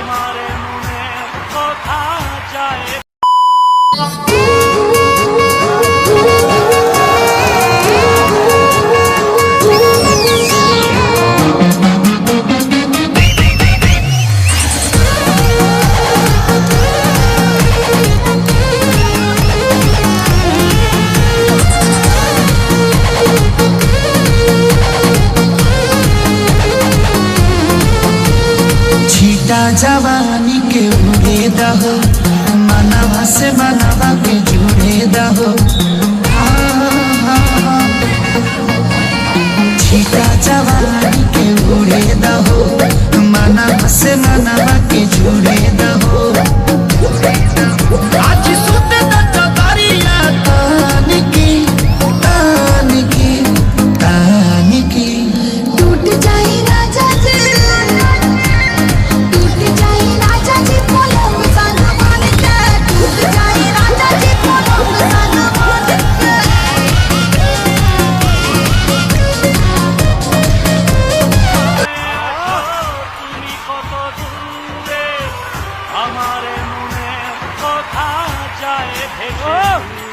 আমার মনে কথা যায়। छीटा जवानी के उड़े दहो मनवा से मनवा के जुड़े दहो छीटा जवानी के उड़े दहो मनवा से मनवा के जुड़े दहो आज আমার মনে কথা যায় ভেসে